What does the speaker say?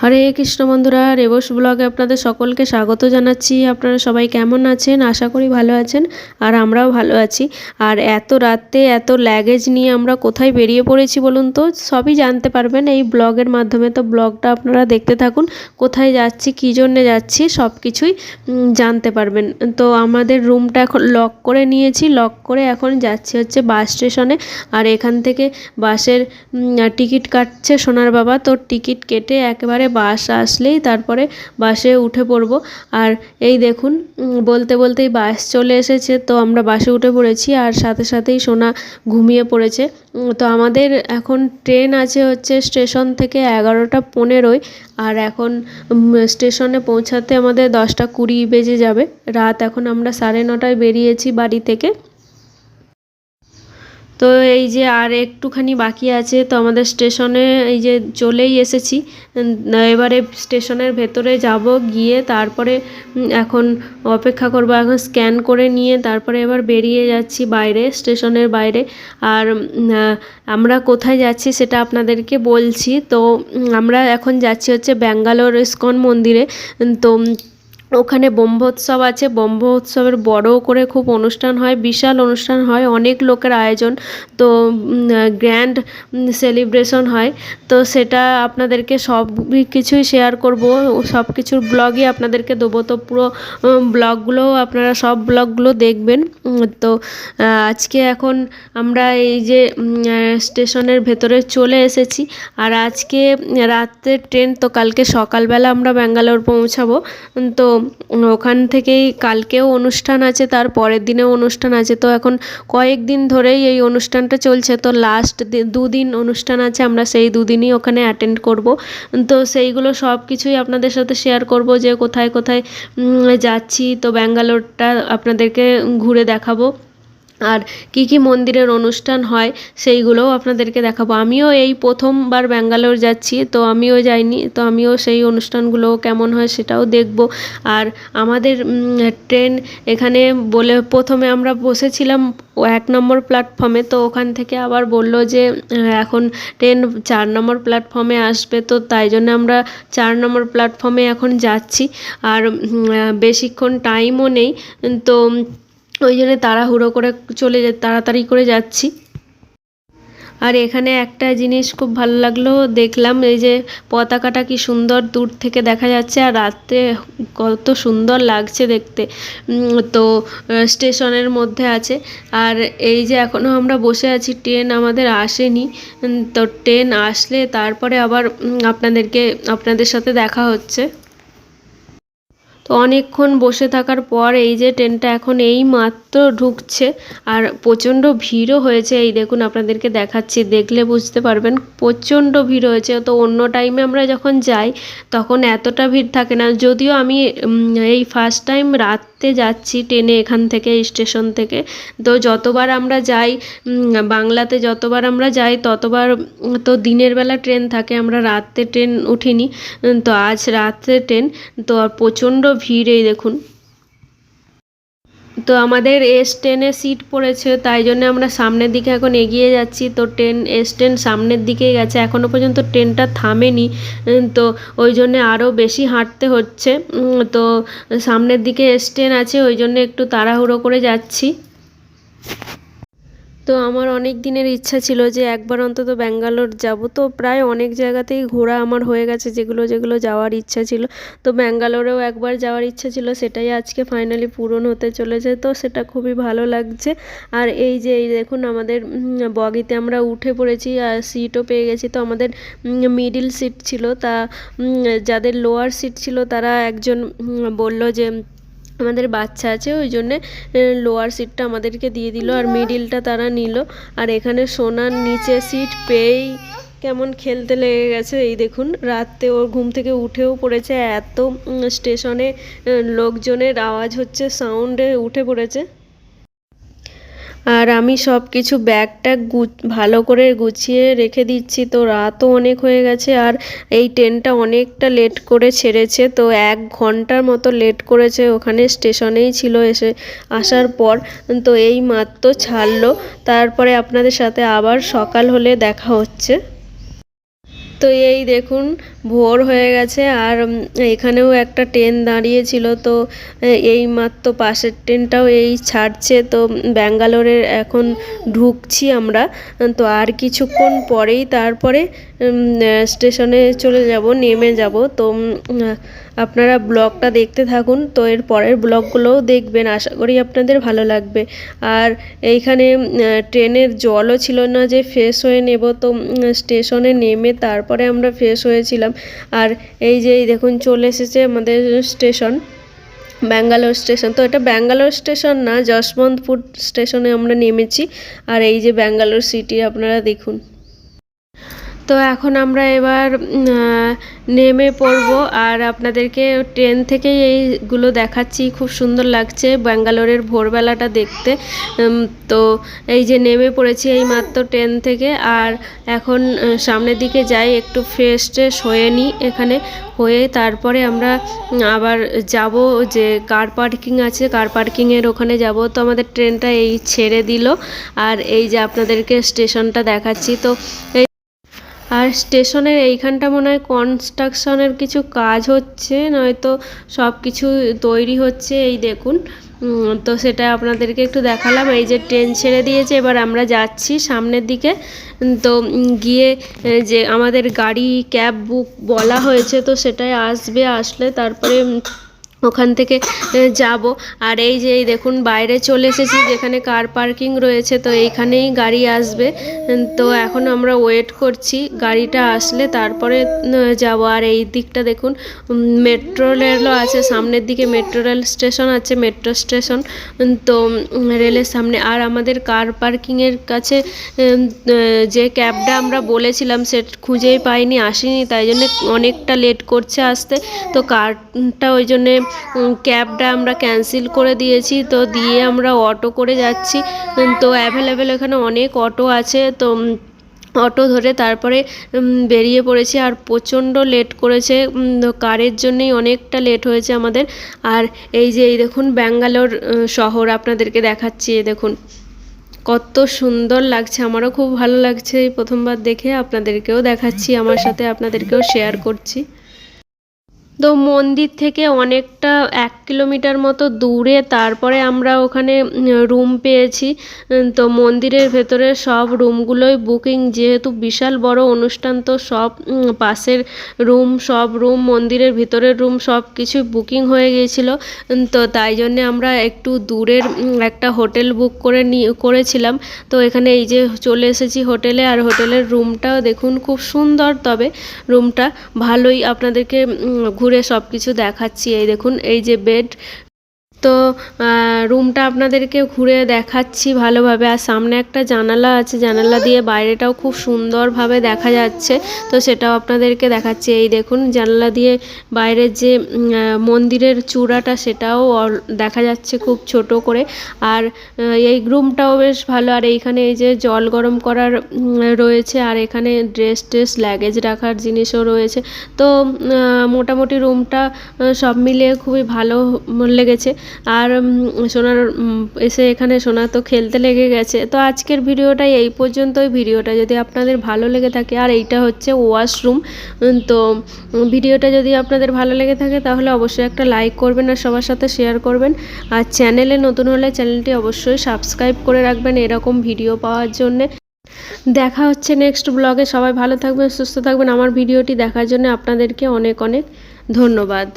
হরে কৃষ্ণ বন্ধুরা রেবস ব্লগে আপনাদের সকলকে স্বাগত জানাচ্ছি। আপনারা সবাই কেমন আছেন? আশা করি ভালো আছেন আর আমরাও ভালো আছি। আর এত রাতে এত ল্যাগেজ নিয়ে আমরা কোথায় বেরিয়ে পড়েছি বলুন তো, সবই জানতে পারবেন। এই ব্লগের মাধ্যমে তো ব্লগটা আপনারা দেখতে থাকুন, কোথায় যাচ্ছি, কী জন্যে যাচ্ছি সব কিছুই জানতে পারবেন। তো আমাদের রুমটা এখন লক করে নিয়েছি লক করে এখন যাচ্ছি হচ্ছে বাস স্টেশনে। আর এখান থেকে বাসের টিকিট কাটছে সোনার বাবা। তো টিকিট কেটে একেবারে বাস আসলেই তারপরে বাসে উঠে পড়ব। আর এই দেখুন বলতে বলতেই বাস চলে এসেছে। তো আমরা বাসে উঠে পড়েছি আর সাথে সাথেই সোনা ঘুমিয়ে পড়েছে। তো আমাদের এখন ট্রেন আছে হচ্ছে স্টেশন থেকে এগারোটা পনেরোয়। আর এখন স্টেশনে পৌঁছাতে আমাদের দশটা কুড়ি বেজে যাবে। রাত এখন আমরা সাড়ে নটায় বেরিয়েছি বাড়ি থেকে। তো এই যে আর একটুখানি বাকি আছে, তো আমাদের স্টেশনে এই যে চলেই এসেছি। এবারে স্টেশনের ভেতরে যাব গিয়ে তারপরে এখন অপেক্ষা করব, এখন স্ক্যান করে নিয়ে তারপরে এবার বেরিয়ে যাচ্ছি বাইরে, স্টেশনের বাইরে। আর আমরা কোথায় যাচ্ছি সেটা আপনাদেরকে বলছি। তো আমরা এখন যাচ্ছি হচ্ছে ব্যাঙ্গালোর ইস্কন মন্দিরে। তো ওখানে ব্রহ্মোৎসব আছে। ব্রহ্মোৎসবের বড় করে খুব অনুষ্ঠান হয়, বিশাল অনুষ্ঠান হয়, অনেক লোকের আয়োজন। তো গ্র্যান্ড সেলিব্রেশন হয়। তো সেটা আপনাদেরকে সব কিছুই শেয়ার করব। সব কিছুর ব্লগই আপনাদেরকে দেবো। তো পুরো ব্লগগুলো আপনারা সব ব্লগগুলো দেখবেন। তো আজকে এখন আমরা এই যে স্টেশনের ভেতরে চলে এসেছি। আর আজকে রাতের ট্রেন তো কালকে সকালবেলা আমরা ব্যাঙ্গালোর পৌঁছাবো। তো ওখান থেকেই কালকেও অনুষ্ঠান আছে, তার পরের দিনেও অনুষ্ঠান আছে। তো এখন কয়েকদিন ধরেই এই অনুষ্ঠানটা চলছে। তো লাস্ট দুদিন অনুষ্ঠান আছে, আমরা সেই দুদিনই ওখানে অ্যাটেন্ড করব। তো সেইগুলো সব কিছুই আপনাদের সাথে শেয়ার করব যে কোথায় কোথায় যাচ্ছি। তো ব্যাঙ্গালোরটা আপনাদেরকে ঘুরে দেখাবো। আর কী কী মন্দিরের অনুষ্ঠান হয় সেইগুলোও আপনাদেরকে দেখাবো। আমিও এই প্রথমবার ব্যাঙ্গালোর যাচ্ছি, তো আমিও যাইনি, তো আমিও সেই অনুষ্ঠানগুলো কেমন হয় সেটাও দেখব। আর আমাদের ট্রেন এখানে বলে প্রথমে আমরা বসেছিলাম এক নম্বর প্ল্যাটফর্মে, তো ওখান থেকে আবার বলল যে, এখন ট্রেন চার নম্বর প্ল্যাটফর্মে আসবে, তো তাই জন্য আমরা চার নম্বর প্ল্যাটফর্মে এখন যাচ্ছি। আর বেশিক্ষণ টাইমও নেই, তো ওই জন্য তাড়াহুড়ো করে চলে তাড়াতাড়ি করে যাচ্ছি। আর এখানে একটা জিনিস খুব ভালো লাগল, দেখলাম এই যে পতাকাটা কি সুন্দর দূর থেকে দেখা যাচ্ছে আর রাত্রে কত সুন্দর লাগছে দেখতে। তো স্টেশনের মধ্যে আছে। আর এই যে এখনও আমরা বসে আছি, ট্রেন আমাদের আসেনি। তো ট্রেন আসলে তারপরে আবার আপনাদেরকে, আপনাদের সাথে দেখা হচ্ছে। তো অনেকক্ষণ বসে থাকার পর এই যে ট্রেনটা এখন এই মাত্র ঢুকছে আর প্রচণ্ড ভিড়ও হয়েছে। এই দেখুন, আপনাদেরকে দেখাচ্ছি, দেখলে বুঝতে পারবেন প্রচণ্ড ভিড় হয়েছে। তো অন্য টাইমে আমরা যখন যাই, তখন এতটা ভিড় থাকে না। যদিও আমি এই ফার্স্ট টাইম রাত্রে যাচ্ছি ট্রেনে এখান থেকে, স্টেশন থেকে। তো যতবার আমরা যাই বাংলাতে যতবার আমরা যাই, ততবার তো দিনের বেলা ট্রেন থাকে। আমরা রাত্রে ট্রেন উঠিনি। তো আজ রাত্রে ট্রেন। তো আর প্রচণ্ড ভিড় এই দেখুন। তো আমাদের এস টেনে সিট পড়েছে, তাই জন্য আমরা সামনের দিকে এখন এগিয়ে যাচ্ছি। তো ট্রেন এস ট্রেন সামনের দিকেই গেছে এখনও পর্যন্ত ট্রেনটা থামেনি। তো ওই জন্য আরও বেশি হাঁটতে হচ্ছে। তো সামনের দিকে এস ট্রেন আছে, ওই জন্য একটু তাড়াহুড়ো করে যাচ্ছি। তো আমার অনেক দিনের ইচ্ছা ছিল যে একবার অন্তত ব্যাঙ্গালোর যাব। তো প্রায় অনেক জায়গাতেই ঘোরা আমার হয়ে গেছে, যেগুলো যেগুলো যাওয়ার ইচ্ছা ছিল। তো ব্যাঙ্গালোরেও একবার যাওয়ার ইচ্ছা ছিল, সেটাই আজকে ফাইনালি পূরণ হতে চলেছে। তো সেটা খুবই ভালো লাগছে। আর এই যে, এই দেখুন আমাদের বগিতে আমরা উঠে পড়েছি, আর সিটও পেয়ে গেছি। তো আমাদের মিডিল সিট ছিল। তা যাদের লোয়ার সিট ছিল, তারা একজন বলল যে আমাদের বাচ্চা আছে, ওই জন্যে লোয়ার সিটটা আমাদেরকে দিয়ে দিল আর মিডিলটা তারা নিল। আর এখানে সোনার নিচে সিট পেয়েই কেমন খেলতে লেগে গেছে। এই দেখুন রাতে ওর ঘুম থেকে উঠেও পড়েছে, এত স্টেশনে লোকজনের আওয়াজ হচ্ছে সাউন্ডে উঠে পড়েছে। আর আমি সব কিছু ব্যাগ ট্যাগ গু- ভালো করে গুছিয়ে রেখে দিচ্ছি। তো রাতও অনেক হয়ে গেছে আর এই ট্রেনটা অনেকটা লেট করে ছেড়েছে। তো এক ঘণ্টার মতো লেট করেছে। ওখানে স্টেশনেই ছিল এসে আসার পর। তো এই মাত্র ছাড়লো। তারপরে আপনাদের সাথে আবার সকাল হলে দেখা হচ্ছে। তো এই দেখুন ভোর হয়ে গেছে আর এখানেও একটা ট্রেন দাঁড়িয়েছিল, তো এই মাত্র পাশের ট্রেনটাও এই ছাড়ছে, তো ব্যাঙ্গালোরের এখন ঢুকছি আমরা, তো আর কিছুক্ষণ পরেই তারপরে স্টেশনে চলে যাব, নেমে যাব, তো আপনারা ব্লগটা দেখতে থাকুন, তো এর পরের ব্লগগুলোও দেখবেন, আশা করি আপনাদের ভালো লাগবে, আর এইখানে ট্রেনের জলও ছিল না যে, ফ্রেশ হয়ে নেব, তো স্টেশনে নেমে তারপরে আমরা ফ্রেশ হয়েছিলাম আর এই যে দেখুন, চলে এসেছে আমাদের স্টেশন, ব্যাঙ্গালোর স্টেশন। তো এটা ব্যাঙ্গালোর স্টেশন না, যশবন্তপুর স্টেশনে আমরা নেমেছি। আর এই যে ব্যাঙ্গালোর সিটি, আপনারা দেখুন। তো এখন আমরা এবার নেমে পড়ব। আর আপনাদেরকে ট্রেন থেকেই এইগুলো দেখাচ্ছি। খুব সুন্দর লাগছে ব্যাঙ্গালোরের ভোরবেলাটা দেখতে। তো এই যে নেমে পড়েছি এই মাত্র ট্রেন থেকে। আর এখন সামনের দিকে যাই, একটু ফ্রেশ ট্রেশ হয়ে নিই এখানে। হয়ে তারপরে আমরা আবার যাব যে কার পার্কিং আছে কার পার্কিংয়ের ওখানে যাব। তো আমাদের ট্রেনটা এই ছেড়ে দিল। আর এই যে আপনাদেরকে স্টেশনটা দেখাচ্ছি। তো এই আর স্টেশনের এইখানটা মনে হয় কনস্ট্রাকশনের কিছু কাজ হচ্ছে, নয়তো সব কিছু তৈরি হচ্ছে, এই দেখুন। তো সেটা আপনাদেরকে একটু দেখালাম। এই যে ট্রেন ছেড়ে দিয়েছে, এবার আমরা যাচ্ছি সামনের দিকে। তো গিয়ে যে আমাদের গাড়ি, ক্যাব বুক বলা হয়েছে, তো সেটাই আসবে, আসলে তারপরে ওখান থেকে যাব। আর এই যে, এই দেখুন, বাইরে চলে এসেছি, যেখানে কার পার্কিং রয়েছে, তো এইখানেই গাড়ি আসবে। তো এখন আমরা ওয়েট করছি, গাড়িটা আসলে তারপরে যাব। আর এই দিকটা দেখুন মেট্রো রেলও আছে, সামনের দিকে মেট্রো রেল স্টেশন আছে মেট্রো স্টেশন তো রেলের সামনে। আর আমাদের কার পার্কিংয়ের কাছে যে ক্যাবটা আমরা বলেছিলাম, সে খুঁজেই পাইনি, আসেনি, তাই জন্য অনেকটা লেট করছে আসতে। তো কারটা ওই জন্যে ক্যাবটা আমরা ক্যান্সেল করে দিয়েছি। তো দিয়ে আমরা অটো করে যাচ্ছি। তো অ্যাভেলেবেল এখানে অনেক অটো আছে। তো অটো ধরে তারপরে বেরিয়ে পড়েছি। আর প্রচণ্ড লেট করেছে। কারের জন্যেই অনেকটা লেট হয়েছে আমাদের। আর এই যে, এই দেখুন ব্যাঙ্গালোর শহর আপনাদেরকে দেখাচ্ছি। এই দেখুন, কত সুন্দর লাগছে। আমারও খুব ভালো লাগছে। এই প্রথমবার দেখে আপনাদেরকেও দেখাচ্ছি। আমার সাথে আপনাদেরকেও শেয়ার করছি। তো মন্দির থেকে অনেকটা এক কিলোমিটার মতো দূরে তারপরে আমরা ওখানে রুম পেয়েছি। তো মন্দিরের ভেতরে সব রুমগুলোই বুকিং যেহেতু বিশাল বড় অনুষ্ঠান তো সব পাশের রুম সব রুম মন্দিরের ভিতরের রুম সব কিছু বুকিং হয়ে গিয়েছিল। তো তাই জন্যে আমরা একটু দূরের একটা হোটেল বুক করে নি করেছিলাম। তো এখানে এই যে চলে এসেছি হোটেলে আর হোটেলের রুমটাও দেখুন খুব সুন্দর। তবে রুমটা ভালোই আপনাদেরকে উম, ঘুরে সব কিছু দেখাচ্ছি। এই দেখুন এই যে বেড তো রুমটা আপনাদেরকে ঘুরে দেখাচ্ছি ভালোভাবে। আর সামনে একটা জানালা আছে, জানালা দিয়ে বাইরেটাও খুব সুন্দরভাবে দেখা যাচ্ছে। তো সেটাও আপনাদেরকে দেখাচ্ছি। এই দেখুন, জানালা দিয়ে বাইরের যে মন্দিরের চূড়াটা সেটাও দেখা যাচ্ছে খুব ছোট করে। আর এই রুমটাও বেশ ভালো। আর এইখানে এই যে জল গরম করার রয়েছে। আর এখানে ড্রেস ট্রেস লাগেজ রাখার জিনিসও রয়েছে। তো মোটামুটি রুমটা সব মিলিয়ে খুবই ভালো লেগেছে। আর সোনার এসে এখানে সোনা তো খেলতে লেগে গেছে। তো আজকের ভিডিওটাই এই পর্যন্তই। ভিডিওটা যদি আপনাদের ভালো লেগে থাকে, আর এইটা হচ্ছে ওয়াশরুম তো ভিডিওটা যদি আপনাদের ভালো লেগে থাকে, তাহলে অবশ্যই একটা লাইক করবেন আর সবার সাথে শেয়ার করবেন। আর চ্যানেলে নতুন হলে চ্যানেলটি অবশ্যই সাবস্ক্রাইব করে রাখবেন এরকম ভিডিও পাওয়ার জন্যে। দেখা হচ্ছে নেক্সট ব্লগে। সবাই ভালো থাকবেন, সুস্থ থাকবেন। আমার ভিডিওটি দেখার জন্য আপনাদেরকে অনেক অনেক ধন্যবাদ।